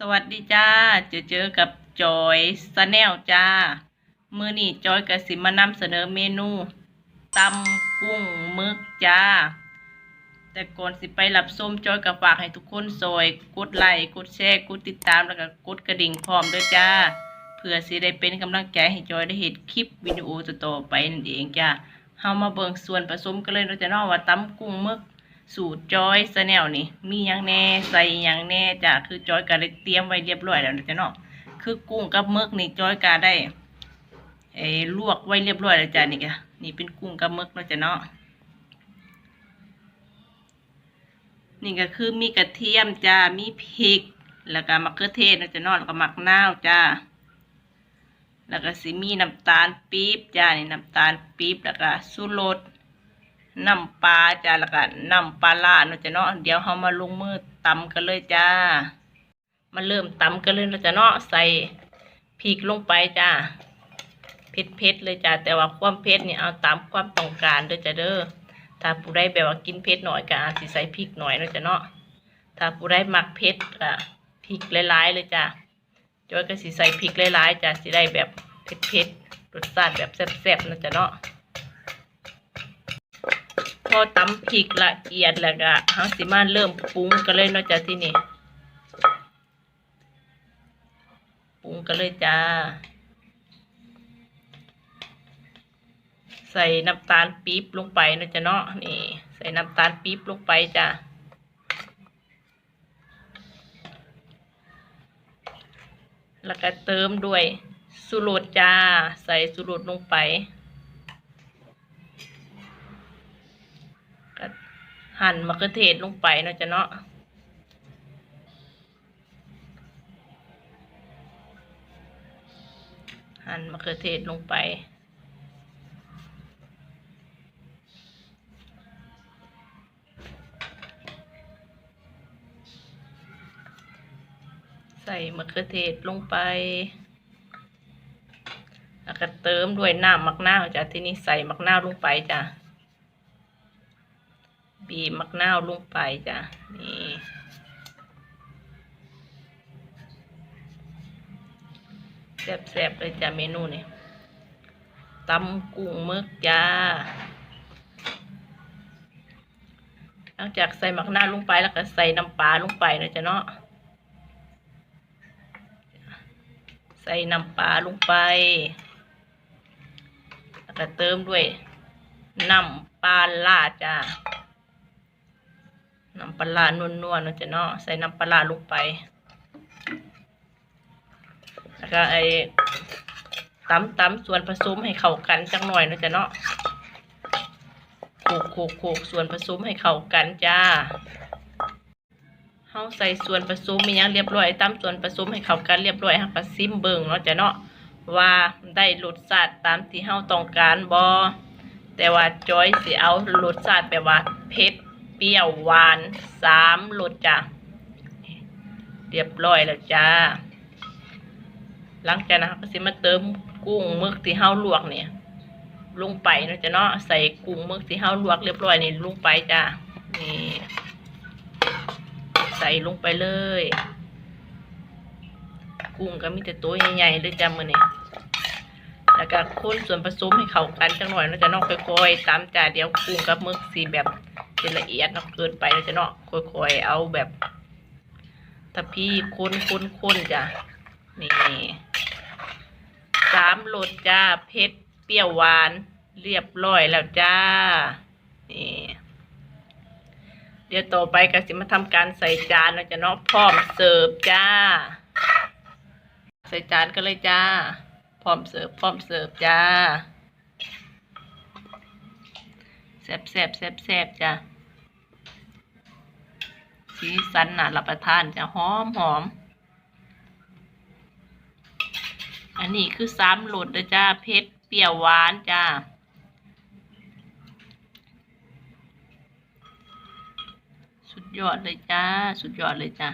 สวัสดีจ้า เจอเจอกับจอยสแนลจ้า มือนี้จอยกับสิมานำเสนอเมนูตำกุ้งมึกจ้า แต่ก่อนสิไปรับส้มจอยกับฝากให้ทุกคนซอย กดไลค์กดแชร์กดติดตามแล้วก็กดกระดิ่งพร้อมด้วยจ้า เพื่อสิได้เป็นกำลังใจให้จอยได้เห็นคลิปวิดีโอต่อไปนั่นเองจ้าเฮามาเบิ่งส่วนผสมกันเลยเราจะเนาะว่าตำกุ้งมึก สูตรจอยสแนลนี่ มียังแน่ใส่ยังแน่จ้ะคือจอยก็ได้เตรียมไว้เรียบร้อยแล้วนะจ้ะเนาะคือกุ้งกับหมึกนี่จอยก็ได้เอ้ลวกไว้เรียบร้อยแล้วจ้ะนี่ก็นี่เป็นกุ้งกับหมึกเนาะจ้ะเนาะนี่ก็คือมีกระเทียมจ้ามีพริก แล้วก็มะเขือเทศนะจ้ะเนาะแล้วก็มะนาวจ้าแล้วก็สิมีน้ำตาลปี๊บจ้านี่น้ำตาลปี๊บแล้วก็สูรส น้ำปลาจ้าแล้วก็น้ำปลาล่าเนาะจ้ะเนาะเดี๋ยวเรามาลงมือตำกันเลยจ้า มาเริ่มตำกันเลยเนาะจ้ะเนาะใส่พริกลงไปจ้าเผ็ดเผ็ดเลยจ้าแต่ว่าความเผ็ดนี่เอาตามความต้องการเด้อจ้ะเด้อถ้าผู้ใดแบบว่ากินเผ็ดหน่อยก็อาจสิใส่พริกหน่อยเนาะจ้ะเนาะถ้าผู้ใดมักเผ็ดก็พริกหลายๆเลยจ้าจอยก็สิใส่พริกหลายๆจ้าสิได้แบบเผ็ดๆรสชาติแบบแซ่บๆเนาะจ้ะเนาะ อตำพริกละเอียดแล้วก็เฮาสิมาเริ่มปรุงกันเลยเนาะจ้ะที่นี่ปรุงกันเลยจ้า ใส่น้ำตาลปี๊บลงไปเนาะจ้ะเนาะนี่ ใส่น้ำตาลปี๊บลงไปจ้าแล้วก็เติมด้วยสุรสจ้า ใส่สุรสลงไป ก็ หั่นมะเขือเทศลงไปเนาะจ้ะเนาะหั่นมะเขือเทศลงไป ใส่มะเขือเทศลงไปแล้วก็เติมด้วยน้ำมักนาวจ้ะ ที่นี่ใส่มักนาวลงไปจ้ะ บีบมะนาวลงไปจ้ะนี่แซ่บๆเลยจ้ะเมนูนี่ตำกุ้งมึกจ้าหลังจากใส่มะนาวลงไปแล้วก็ใส่น้ำปลาลงไปนะจ๊ะเนาะ ใส่น้ำปลาลงไป แล้วก็เติมด้วยน้ำปลาล่าจ้า น้ำปลาหนัวๆนาะจ้ะเนาะใส่น้ำปลาลงไป แล้วก็ไอ้ตำตำส่วนผสมให้เข้ากันจังหน่อยนาะจ้ะเนาะโขกโขกโขกส่วนผสมให้เข้ากันจ้าเฮาใส่ส่วนผสมมีหยังเรียบร้อยตำส่วนผสมให้เข้ากันเรียบร้อยฮาก็ซิมเบิ่งเนาะจ้ะเนาะว่าได้รสชาติตามที่เฮาต้องการบ่แต่ว่าจอยสิเอารสชาติแบบว่าเผ็ด เปรี้ยวหวานสามรสจ้ะเรียบร้อยแล้วจ้า หลังจากนั้นเราก็สิมาเติมกุ้งมึกที่เฮาลวกเนี่ยลงไปนะจ้ะเนาะใส่กุ้งมึกที่เฮาลวกเรียบร้อยนี่ลงไปจ้านี่ใส่ลงไปเลย กุ้งก็มีแต่ตัวใหญ่ๆเลยจ้ามือนี่แล้วก็คนส่วนผสมให้เข้ากันจังหน่อยนะจ้ะนาะค่อยๆตามจ้าเดี๋ยวกุ้งกับมึกสีแบบ เป็นละเอียดเนาะเกินไปแล้วจะเนาะค่อยๆเอาแบบถ้าพี่ค้นค้นค้นจ้ะนี่สามรสจ้าเผ็ดเปรี้ยวหวาน เรียบร้อยแล้วจ้านี่เดี๋ยวต่อไปก็สิมาทำการใส่จานเนาจะเนาะพร้อมเสิร์ฟจ้า ใส่จานกันเลยจ้า พร้อมเสิร์ฟพร้อมเสิร์ฟจ้าแซ่บแซ่บแซ่บแซ่บจ้า สีสันน่ะรับประทานจะหอมหอม อันนี้คือสามรสนะจ้าเผ็ดเปรี้ยวหวานจ้าสุดยอดเลยจ้า สุดยอดเลยจ้า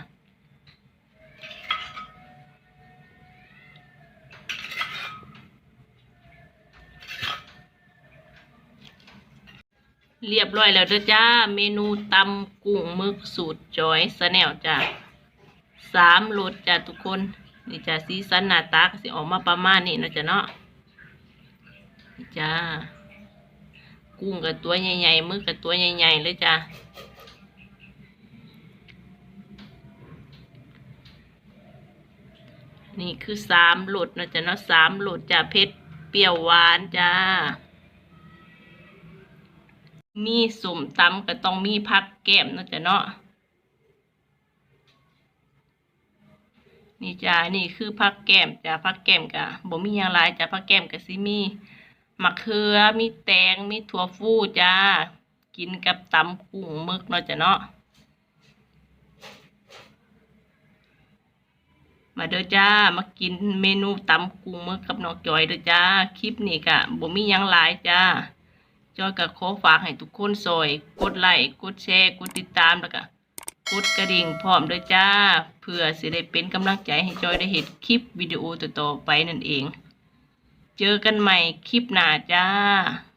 เรียบร้อยแล้วเด้อจ้า เมนูตำกุ้งมึกสูตรจอยสแนลจ้าสามรสจ้ะทุกคนนี่จ้ะสีสันหน้าตากสิออกมาประมาณนี้นะจ้ะเนาะจ้า กุ้งกับตัวใหญ่ๆมือกับตัวใหญ่ๆเลยจ้ะนี่คือสามรสนะจ๊ะเนาะสามรสจ้ะเผ็ดเปรี้ยวหวานจ้า มีสมตำก็ต้องมีผักแก้มนะจ๊ะเนาะนี่จ้านี่คือผักแก้มจ้าผักแก้มกะบ่มีอย่างไรจ้าผักแก้มกะสิมีมะเขือมีแตงมีถั่วฟูจ้ากินกับตำกุ้งมึกเนาะจ้ะเนาะมาเด้อจ้ามากินเมนูตำกุ้งมึกกับนองจอยเด้อจ้าคลิปนี้กะบ่มียังหลายจ้า จอยก็ขอฝากให้ทุกคนซอย กดไลค์กดแชร์กดติดตามแล้วก็กดกระดิ่งพร้อมด้วยจ้า เพื่อสิได้เป็นกำลังใจให้จอยได้เห็นคลิปวิดีโอต่อๆไปนั่นเอง เจอกันใหม่คลิปหน้าจ้า